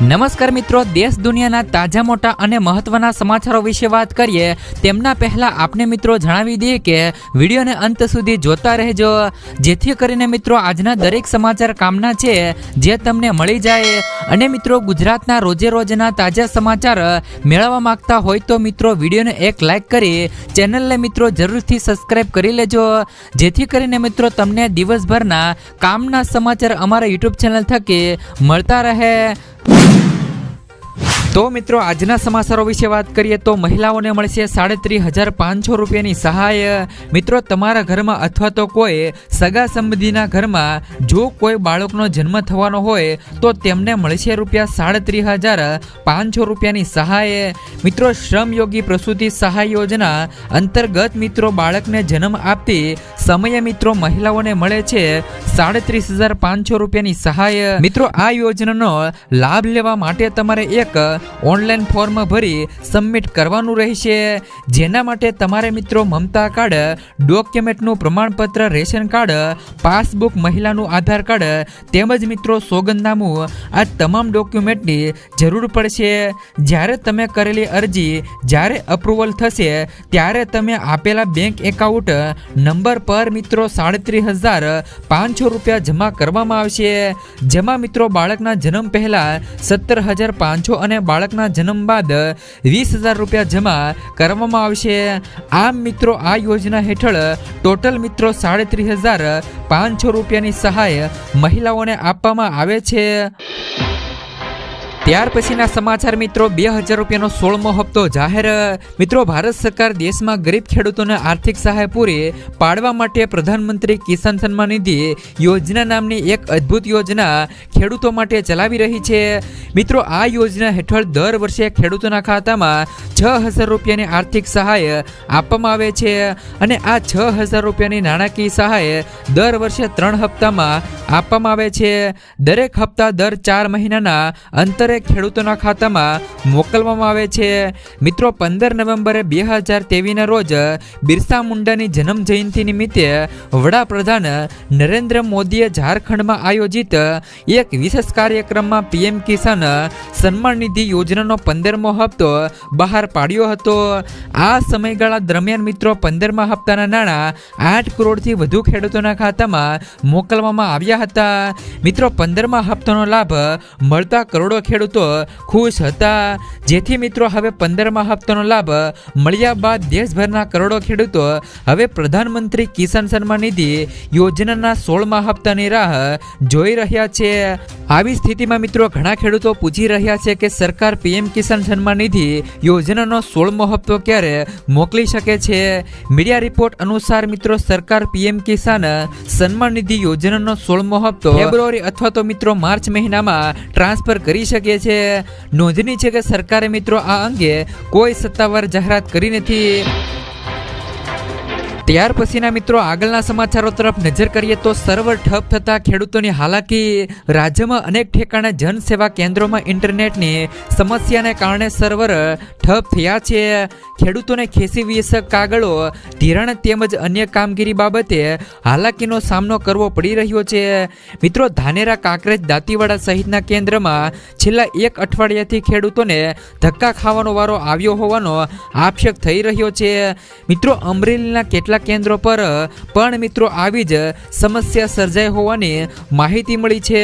નમસ્કાર મિત્રો, દેશ દુનિયાના તાજા, મોટા અને મહત્વના સમાચારો વિશે વાત કરીએ. તેમના પહેલા આપને મિત્રો જણાવી દઈએ કે વિડીયોને અંત સુધી જોતા રહેજો. જેથી કરીને મિત્રો, આજના દરેક સમાચાર કામના છે, જે તમને મળી જાય. અને મિત્રો, ગુજરાતના રોજે રોજના તાજા સમાચાર મેળવવા માંગતા હોય તો મિત્રો, વિડીયોને એક લાઇક કરી ચેનલને મિત્રો જરૂરથી સબસ્ક્રાઈબ કરી લેજો. જેથી કરીને મિત્રો, તમને દિવસભરના કામના સમાચાર અમારા યુટ્યુબ ચેનલ થકી મળતા રહે. you તો મિત્રો, આજના સમાચારો વિશે વાત કરીએ તો મહિલાઓને મળશે સાડત્રીસ હજાર પાંચસો રૂપિયાની સહાય. મિત્રો, તમારા ઘરમાં અથવા તો કોઈ સગા સંબંધીના ઘરમાં જો કોઈ બાળકનો જન્મ થવાનો હોય, તો તેમને મળશે રૂપિયા સાડત્રીસ હજાર પાંચસો રૂપિયાની સહાય. મિત્રો શ્રમયોગી પ્રસૂતિ સહાય યોજના અંતર્ગત મિત્રો, બાળકને જન્મ આપતી સમયે મિત્રો મહિલાઓને મળે છે સાડત્રીસ હજાર પાંચસો રૂપિયાની સહાય. મિત્રો, આ યોજનાનો લાભ લેવા માટે તમારે એક ઓનલાઈન ફોર્મ ભરી સબમિટ કરવાનું રહેશે. જેના માટે તમારે મિત્રો મમતા કાર્ડ, ડોક્યુમેન્ટનું પ્રમાણપત્ર, રેશન કાર્ડ, પાસબુક, મહિલાનું આધાર કાર્ડ તેમજ મિત્રો સોગંદનામું આ તમામ ડોક્યુમેન્ટની જરૂર પડશે. જ્યારે તમે કરેલી અરજી જ્યારે અપ્રુવલ થશે, ત્યારે તમે આપેલા બેંક એકાઉન્ટ નંબર પર મિત્રો સાડત્રીસ હજાર પાંચસો રૂપિયા જમા કરવામાં આવશે. જેમાં મિત્રો બાળકના જન્મ પહેલાં સત્તર હજાર પાંચસો અને બાળકના જન્મ બાદ વીસ હજાર રૂપિયા જમા કરવામાં આવશે. આમ મિત્રો, આ યોજના હેઠળ ટોટલ મિત્રો સાડત્રીસ હજાર પાંચસો રૂપિયાની સહાય મહિલાઓને આપવામાં આવે છે. ત્યાર પછીના સમાચાર મિત્રો, બે હજાર રૂપિયાનો સોળમો હપ્તો જાહેર. મિત્રો, ભારત સરકાર દેશમાં ગરીબ ખેડૂતોને આર્થિક સહાય પૂરી પાડવા માટે પ્રધાનમંત્રી કિસાન સન્માન નિધિ યોજના નામની એક અદ્ભુત યોજના ખેડૂતો માટે ચલાવી રહી છે. મિત્રો, આ યોજના હેઠળ દર વર્ષે ખેડૂતોના ખાતામાં છ હજાર રૂપિયાની આર્થિક સહાય આપવામાં આવે છે અને આ છ હજાર રૂપિયાની નાણાકીય સહાય દર વર્ષે ત્રણ હપ્તામાં આપવામાં આવે છે. દરેક હપ્તા દર ચાર મહિનાના અંતરે ખેડૂતોના ખાતામાં મોકલવામાં આવે છે. મિત્રો, પંદર નવેમ્બરે બે હજાર તેવીસના રોજ બિરસા મુંડાની જન્મ જયંતિ નિમિત્તે વડાપ્રધાન નરેન્દ્ર મોદીએ ઝારખંડમાં આયોજિત એક વિશેષ કાર્યક્રમમાં પીએમ કિસાન સન્માન નિધિ યોજનાનો પંદરમો હપ્તો બહાર પાડ્યો હતો. આ સમયગાળા દરમિયાન, મિત્રો, પંદરમા હપ્તાના નાણાં આઠ કરોડથી વધુ ખેડૂતોના ખાતામાં મોકલવામાં આવ્યા હતા. મિત્રો, પંદરમા હપ્તાનો લાભ મળતા કરોડો ખેડૂતો ખુશ હતા. જેથી મિત્રો હવે પંદરમા હપ્તાનો લાભ મળ્યા બાદ દેશભરના કરોડો ખેડૂતો હવે પ્રધાનમંત્રી કિસાન સન્માન નિધિ યોજનાના સોળમા હપ્તાની રાહ જોઈ રહ્યા છે. આવી સ્થિતિમાં મિત્રો ઘણા ખેડૂતો પૂછી રહ્યા છે કે સરકાર પીએમ કિસાન સન્માન નિધિ યોજનાનો સોળમો હપ્તો ક્યારે મોકલી શકે છે? મીડિયા રિપોર્ટ અનુસાર મિત્રો સરકાર પીએમ કિસાન સન્માન નિધિ યોજનાનો સોળમો હપ્તો ફેબ્રુઆરી અથવા તો મિત્રો માર્ચ મહિનામાં ટ્રાન્સફર કરી શકે છે. નોંધની છે કે સરકારે મિત્રો આ અંગે કોઈ સત્તાવાર જાહેરાત કરી નથી. ત્યાર પછીના મિત્રો, આગળના સમાચારો તરફ નજર કરીએ તો સર્વર ઠપ થતા ખેડૂતોની હાલાકી, રાજ્યમાં અનેક ઠેકાણે જનસેવા કેન્દ્રોમાં ઇન્ટરનેટની સમસ્યાને કારણે સર્વર ઠપ થયા છે. ખેડૂતોને ખેસી વીસક કાગળો, ધિરાણ તેમજ અન્ય કામગીરી બાબતે હાલાકીનો સામનો કરવો પડી રહ્યો છે. મિત્રો, ધાનેરા, કાંકરેજ, દાંતીવાડા સહિતના કેન્દ્રમાં છેલ્લા એક અઠવાડિયાથી ખેડૂતોને ધક્કા ખાવાનો વારો આવ્યો હોવાનો આક્ષેપ થઈ રહ્યો છે. મિત્રો, અમરેલીના કેટલાક કેન્દ્રો પર, પણ મિત્રો આવી જ સમસ્યા સર્જાઈ હોવાની માહિતી મળી છે.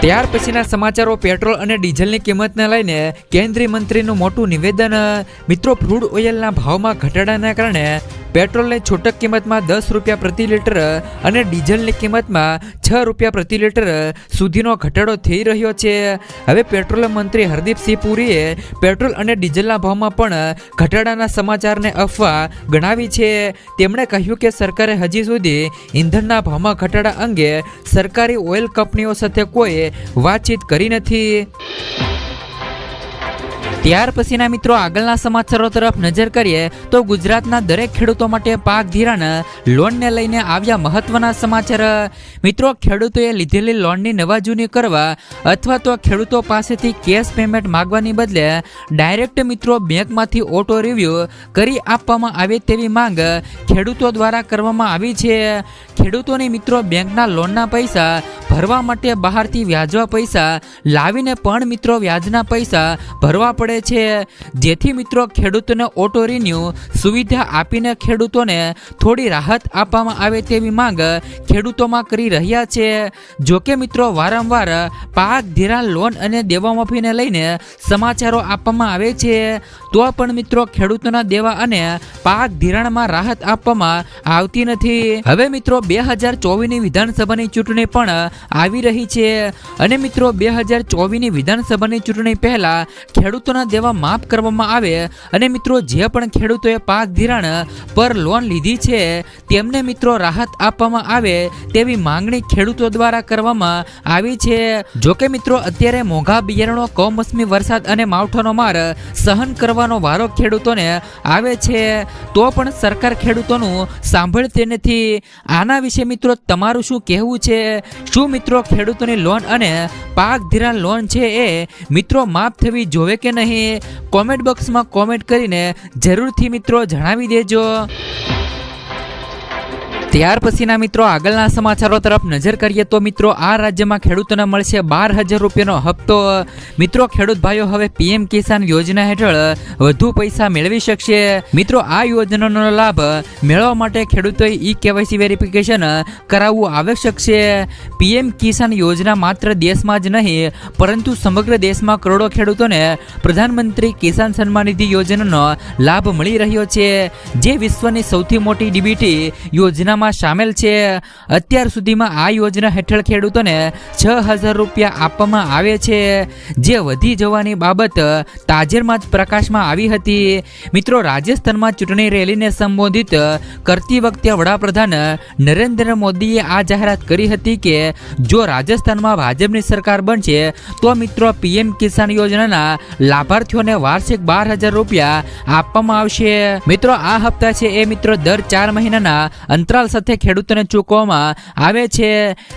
ત્યાર પછીના સમાચારો, પેટ્રોલ અને ડીઝલની કિંમતને લઈને કેન્દ્રીય મંત્રીનું મોટું નિવેદન, મિત્રો ક્રૂડ ઓઇલના ભાવમાં ઘટાડાના કારણે પેટ્રોલની છૂટક કિંમતમાં દસ રૂપિયા પ્રતિ લીટર અને ડીઝલની કિંમતમાં છ રૂપિયા પ્રતિ લીટર સુધીનો ઘટાડો થઈ રહ્યો છે. હવે પેટ્રોલિયમ મંત્રી હરદીપસિંહ પુરીએ પેટ્રોલ અને ડીઝલના ભાવમાં પણ ઘટાડાના સમાચારને અફવા ગણાવી છે. તેમણે કહ્યું કે સરકારે હજી સુધી ઈંધણના ભાવમાં ઘટાડા અંગે સરકારી ઓઇલ કંપનીઓ સાથે કોઈ વાતચીત કરી નથી. ત્યાર પછીના મિત્રો આગળના સમાચારો તરફ નજર કરીએ તો ગુજરાતના દરેક ખેડૂતો માટે પાક ધિરાણ લોનને લઈને આવ્યા મહત્વના સમાચાર. મિત્રો, ખેડૂતોએ લીધેલી લોનની નવા જૂની કરવા અથવા તો ખેડૂતો પાસેથી કેશ પેમેન્ટ માગવાની બદલે ડાયરેક્ટ મિત્રો બેંકમાંથી ઓટો રિવ્યૂ કરી આપવામાં આવે તેવી માંગ ખેડૂતો દ્વારા કરવામાં આવી છે. ખેડૂતોની મિત્રો બેંકના લોનના પૈસા ભરવા માટે બહારથી વ્યાજવા પૈસા લાવીને પણ મિત્રો વ્યાજના પૈસા ભરવા પડે છે. જેથી મિત્રો ખેડૂતોને ઓટો રિન્યુ સુવિધા આપીને ખેડૂતોને થોડી રાહત આપવામાં આવે તેવી માંગ ખેડૂતોમાં કરી રહ્યા છે. જોકે મિત્રો વારંવાર પાક, ધિરાણ, લોન અને દેવા માફીને લઈને સમાચારો આપવામાં આવે છે. તો પણ મિત્રો ખેડૂતોના દેવા અને પાક, ધિરાણમાં રાહત આપવામાં આવતી નથી. હવે મિત્રો બે હજાર ચોવીસની વિધાનસભાની ચૂંટણી પણ આવી રહી છે. અને મિત્રો બે હજાર ચોવીસની વિધાનસભાની ચૂંટણી પહેલા ખેડૂતોના દેવા માફ કરવામાં આવે અને મિત્રો જે પણ ખેડૂતોએ પાક ધિરાણ પર લોન લીધી છે, તેમને મિત્રો રાહત આપવામાં આવે તેવી માંગણી ખેડૂતો દ્વારા કરવામાં આવી છે. જોકે મિત્રો, અત્યારે મોંઘા બિયારણો, કમોસમી વરસાદ અને માવઠાનો માર સહન કરવાનો વારો ખેડૂતોને આવે છે. તો પણ સરકાર ખેડૂતોનું સાંભળતી નથી. આના વિશે મિત્રો તમારું શું કહેવું છે? શું મિત્રો ખેડૂતોની લોન અને પાક ધિરાણ લોન છે એ મિત્રો માફ થવી જોવે કે નહીં? કોમેન્ટ બોક્સમાં કોમેન્ટ કરીને જરૂરથી મિત્રો જણાવી દેજો. ત્યાર પછીના મિત્રો, આગળના સમાચારો તરફ નજર કરીએ તો મિત્રો, આ રાજ્યમાં ખેડૂતોને મળશે બાર હજાર રૂપિયાનો હપ્તો. મિત્રો, ખેડૂત ભાઈઓ, હવે પીએમ કિસાન યોજના હેઠળ વધુ પૈસા મેળવી શકશે. મિત્રો, આ યોજનાનો લાભ મેળવવા માટે ખેડૂતોએ ઈ કેવાયસી વેરિફિકેશન કરાવવું આવશ્યક છે. પીએમ કિસાન યોજના માત્ર દેશમાં જ નહીં, પરંતુ સમગ્ર દેશમાં કરોડો ખેડૂતોને પ્રધાનમંત્રી કિસાન સન્માન નિધિ યોજનાનો લાભ મળી રહ્યો છે. જે વિશ્વની સૌથી મોટી ડીબીટી યોજનામાં સામેલ છે. અત્યાર સુધીમાં આ યોજના હેઠળ ખેડૂતોને છ હજાર રૂપિયા આપવામાં આવે છે. જે વધી જવાની બાબત તાજેરમાં જ પ્રકાશમાં આવી હતી. મિત્રો, રાજસ્થાનમાં ચૂંટણી રેલીને સંબોધિત કરતી વખતે વડાપ્રધાન નરેન્દ્ર મોદીએ આ જાહેરાત કરી હતી કે, જો રાજસ્થાનમાં ભાજપની સરકાર બનશે, તો મિત્રો, પીએમ કિસાન યોજનાના લાભાર્થીઓને વાર્ષિક બાર હજાર રૂપિયા આપવામાં આવશે. મિત્રો, આ હપ્તા છે એ મિત્રો દર ચાર મહિનાના અંતરાલ સાથે ખેડૂતોને ચૂકવવામાં આવે છે.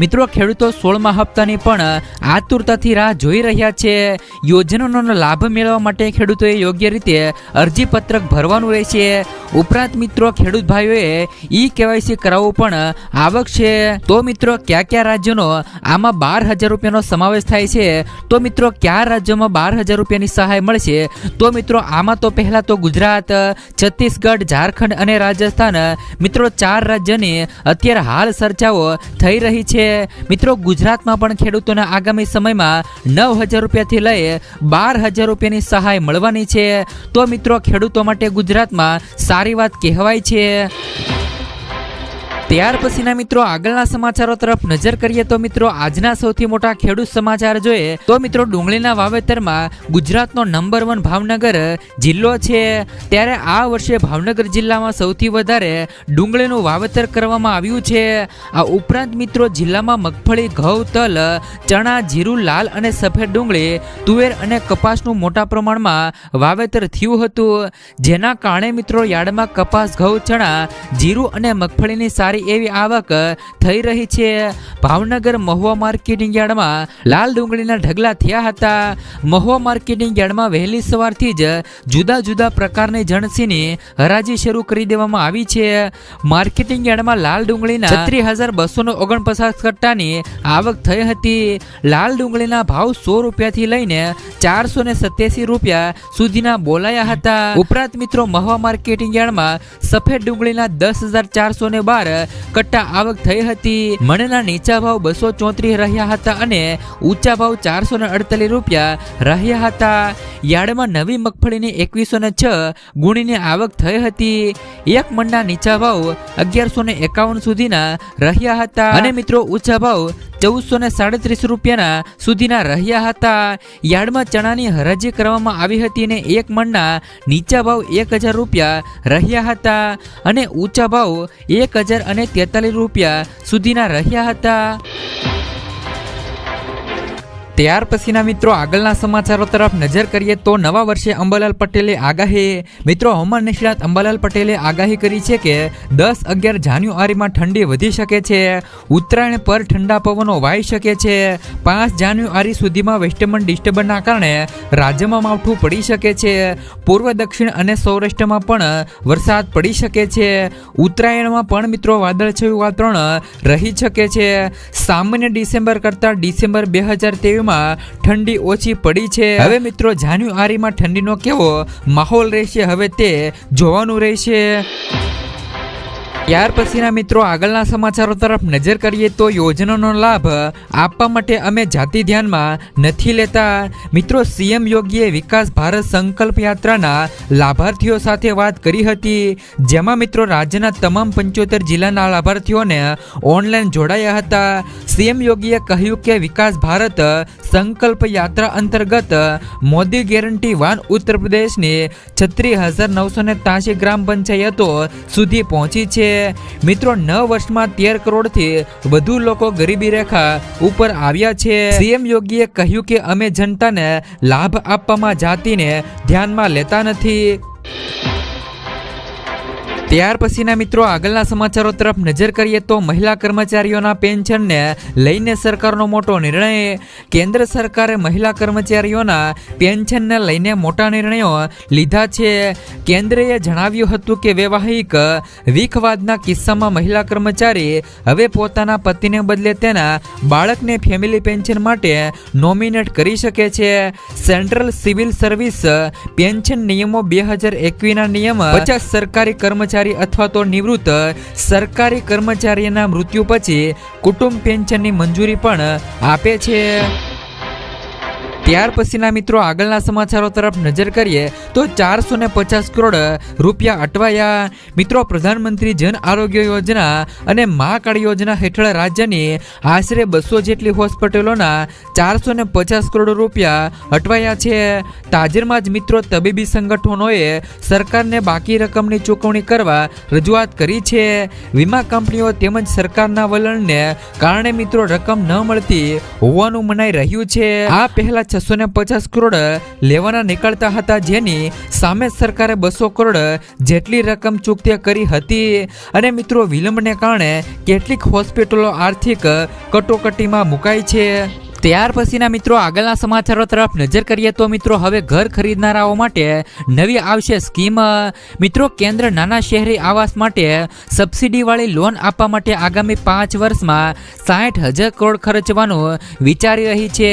મિત્રો, ખેડૂતો સોળમા હપ્તાની પણ આતુરતાથી રાહ જોઈ રહ્યા છે. યોજનાનો લાભ મેળવવા માટે ખેડૂતોએ યોગ્ય રીતે અરજીપત્રક ભરવાનું રહેશે. ઉપરાંત મિત્રો, ખેડૂત ભાઈઓએ ઈ કેવાયસી કરાવવું પણ આવક છે. તો મિત્રો કયા કયા રાજ્યોનો આમાં બાર હજાર રૂપિયાનો સમાવેશ થાય છે? તો મિત્રો, કયા રાજ્યોમાં બાર હજાર રૂપિયાની સહાય મળશે? તો મિત્રો, આમાં તો પહેલાં તો ગુજરાત, છત્તીસગઢ, ઝારખંડ અને રાજસ્થાન. મિત્રો, ચાર રાજ્યની અત્યારે હાલ ચર્ચાઓ થઈ રહી છે. મિત્રો, ગુજરાતમાં પણ ખેડૂતોને આગામી સમયમાં નવ હજાર રૂપિયાથી લઈ બાર હજાર રૂપિયાની સહાય મળવાની છે. તો મિત્રો, ખેડૂતો માટે ગુજરાતમાં સારી વાત કહેવાય છે. ત્યાર પછીના મિત્રો આગળના સમાચારો તરફ નજર કરીએ તો મિત્રો આજના સૌથી મોટા ખેડૂત સમાચાર જોઈએ તો મિત્રો ડુંગળીના વાવેતરમાં ગુજરાતનો નંબર વન ભાવનગર જિલ્લો છે. ત્યારે આ વર્ષે ભાવનગર જિલ્લામાં સૌથી વધારે ડુંગળીનું વાવેતર કરવામાં આવ્યું છે. આ ઉપરાંત મિત્રો જિલ્લામાં મગફળી, ઘઉં, તલ, ચણા, જીરું, લાલ અને સફેદ ડુંગળી, તુવેર અને કપાસનું મોટા પ્રમાણમાં વાવેતર થયું હતું. જેના કારણે મિત્રો યાર્ડમાં કપાસ, ઘઉં, ચણા, જીરું અને મગફળીની સારી એવી આવક થઈ રહી છે. ભાવનગર મહુવા માર્કેટિંગ યાર્ડમાં લાલ ડુંગળીના ઢગલા થયા હતા. મહુવા માર્કેટિંગ યાર્ડમાં વહેલી સવારથી જ જુદા જુદા પ્રકારની જણસીની હરાજી શરૂ કરી દેવામાં આવી છે. માર્કેટિંગ યાર્ડમાં લાલ ડુંગળીના છત્રીસ હજાર બસો ઓગણપચાસ કટ્ટાની આવક થઈ હતી. લાલ ડુંગળીના ભાવ સો રૂપિયાથી લઈને ચારસો ને સત્યાસી રૂપિયા સુધીના બોલાયા હતા. ઉપરાંત મિત્રો, મહુવા માર્કેટિંગ યાર્ડમાં સફેદ ડુંગળીના દસ હજાર ચારસો ને બાર કટ્ટા આવક થઈ હતી. મણના નીચા ભાવ બસો ચોત્રીસ રહ્યા હતા અને ઊંચા ભાવ ચારસો ને અડતાલીસ રૂપિયા રહ્યા હતા. યાર્ડમાં નવી મગફળીની એકવીસો ને છ ગુણીની આવક થઈ હતી. એક મણના નીચા ભાવ અગિયારસો ને એકાવન સુધીના રહ્યા હતા. અને મિત્રો ઊંચા ભાવ ચૌદસો ને સાડત્રીસ રૂપિયાના સુધીના રહ્યા હતા. યાર્ડમાં ચણાની હરાજી કરવામાં આવી હતી અને એક મણના નીચા ભાવ એક હજાર રૂપિયા રહ્યા હતા અને ઊંચા ભાવ એક હજાર અને તેતાલીસ રૂપિયા સુધીના રહ્યા હતા. ત્યાર પછીના મિત્રો આગળના સમાચારો તરફ નજર કરીએ તો નવા વર્ષે અંબાલાલ પટેલે આગાહી, મિત્રો હવામાન નિષ્ણાત અંબાલાલ પટેલે આગાહી કરી છે કે દસ અગિયાર જાન્યુઆરીમાં ઠંડી વધી શકે છે, ઉત્તરાયણ પર ઠંડા પવનો વાઈ શકે છે, પાંચ જાન્યુઆરી સુધીમાં વેસ્ટર્ન ડિસ્ટર્બન્સના કારણે રાજ્યમાં માવઠું પડી શકે છે, પૂર્વ દક્ષિણ અને સૌરાષ્ટ્રમાં પણ વરસાદ પડી શકે છે, ઉત્તરાયણમાં પણ મિત્રો વાદળછાયું વાતાવરણ રહી શકે છે, સામાન્ય ડિસેમ્બર કરતાં ડિસેમ્બર બે હજાર તેવીસમાં ઠંડી ઓછી પડી છે. હવે મિત્રો જાન્યુઆરીમાં ઠંડીનો કેવો માહોલ રહેશે હવે તે જોવાનું રહેશે. ત્યાર પછીના મિત્રો આગળના સમાચારો તરફ નજર કરીએ તો યોજનાનો લાભ આપવા માટે અમે જાતિ ધ્યાનમાં નથી લેતા. મિત્રો, સીએમ યોગીએ વિકાસ ભારત સંકલ્પ યાત્રાના લાભાર્થીઓ સાથે વાત કરી હતી. જેમાં મિત્રો રાજ્યના તમામ પંચોતેર જિલ્લાના લાભાર્થીઓને ઓનલાઈન જોડાયા હતા. સીએમ યોગીએ કહ્યું કે વિકાસ ભારત સંકલ્પ યાત્રા અંતર્ગત મોદી ગેરંટી વાન ઉત્તર પ્રદેશની છત્રીસ હજાર નવસો ને ત્યાસી ગ્રામ પંચાયતો સુધી પહોંચી છે. મિત્રો, નવ વર્ષમાં તેર કરોડથી વધુ લોકો ગરીબી રેખા ઉપર આવ્યા છે. સીએમ યોગીએ કહ્યું કે અમે જનતાને લાભ આપવામાં જાતિને ધ્યાનમાં લેતા નથી. ત્યાર પછીના મિત્રો આગળના સમાચારો તરફ નજર કરીએ તો મહિલા કર્મચારીઓના પેન્શનને લઈને સરકારનો મોટો નિર્ણય. કેન્દ્ર સરકારે મહિલા કર્મચારીઓના પેન્શનને લઈને મોટા નિર્ણયો લીધા છે. કેન્દ્રએ જણાવ્યું હતું કે વૈવાહિક વિખવાદના કિસ્સામાં મહિલા કર્મચારી હવે પોતાના પતિને બદલે તેના બાળકને ફેમિલી પેન્શન માટે નોમિનેટ કરી શકે છે. સેન્ટ્રલ સિવિલ સર્વિસ પેન્શન નિયમો બે હજાર એકવીસના નિયમ પચાસ સરકારી કર્મચારી અથવા તો નિવૃત્ત સરકારી કર્મચારીના મૃત્યુ પછી કુટુંબ પેન્શનની મંજૂરી પણ આપે છે. ત્યાર પછીના મિત્રો આગળના સમાચારો તરફ નજર કરીએ તો ચારસો ને પચાસ કરોડ રૂપિયા અટવાયા. મિત્રો, પ્રધાનમંત્રી જન આરોગ્ય યોજના અને મા કાર્ડ યોજના હેઠળ રાજ્યની આશરે બસો જેટલી હોસ્પિટલોના ચારસો ને પચાસ કરોડ રૂપિયા અટવાયા છે. તાજેરમાં જ મિત્રો, તબીબી સંગઠનોએ સરકારને બાકી રકમની ચૂકવણી કરવા રજૂઆત કરી છે. વીમા કંપનીઓ તેમજ સરકારના વલણને કારણે મિત્રો રકમ ન મળતી હોવાનું મનાઈ રહ્યું છે. આ પહેલા છસો ને પચાસ કરોડ લેવાના નીકળતા હતા જેની સામે સરકારે બસો કરોડ જેટલી રકમ ચૂકતી કરી હતી. અને મિત્રો, વિલંબને કારણે કેટલીક હોસ્પિટલો આર્થિક કટોકટીમાં મુકાઈ છે. ત્યાર પછીના મિત્રો આગળના સમાચારો તરફ નજર કરીએ તો મિત્રો હવે ઘર ખરીદનારાઓ માટે નવી આવશે સ્કીમ. મિત્રો કેન્દ્ર નાના શહેરી આવાસ માટે સબસિડીવાળી લોન આપવા માટે આગામી પાંચ વર્ષમાં સાઠ હજાર કરોડ ખર્ચવાનું વિચારી રહી છે.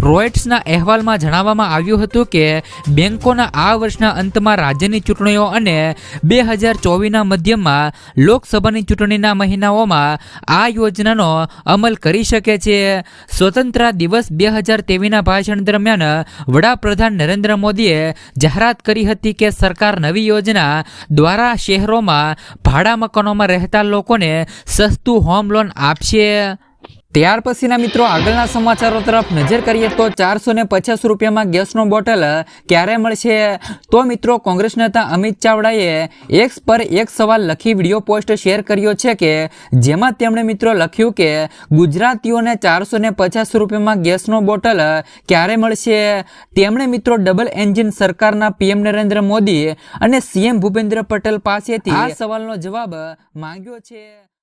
રોયટ્સના અહેવાલમાં જણાવવામાં આવ્યું હતું કે બેન્કોના આ વર્ષના અંતમાં રાજ્યની ચૂંટણીઓ અને બે હજાર ચોવીસના મધ્યમાં લોકસભાની ચૂંટણીના મહિનાઓમાં આ યોજનાનો અમલ કરી શકે છે. સ્વતંત્ર દિવસ બે હજાર તેવીના ભાષણ દરમિયાન વડાપ્રધાન નરેન્દ્ર મોદીએ જાહેરાત કરી હતી કે સરકાર નવી યોજના દ્વારા શહેરોમાં ભાડા મકાનોમાં રહેતા લોકોને સસ્તું હોમ લોન આપશે. ત્યાર પછીના મિત્રો આગળના સમાચારો તરફ નજર કરીએ તો ચારસો ને પચાસ રૂપિયામાં ગેસનો બોટલ ક્યારે મળશે? તો મિત્રો કોંગ્રેસ નેતા અમિત ચાવડાએ એક્સ પર એક સવાલ લખી વીડિયો પોસ્ટ શેર કર્યો છે કે જેમાં તેમણે મિત્રો લખ્યું કે ગુજરાતીઓને ચારસો ને પચાસ રૂપિયામાં ગેસનો બોટલ ક્યારે મળશે? તેમણે મિત્રો ડબલ એન્જિન સરકારના પીએમ નરેન્દ્ર મોદી અને સીએમ ભૂપેન્દ્ર પટેલ પાસેથી આ સવાલનો જવાબ માંગ્યો છે.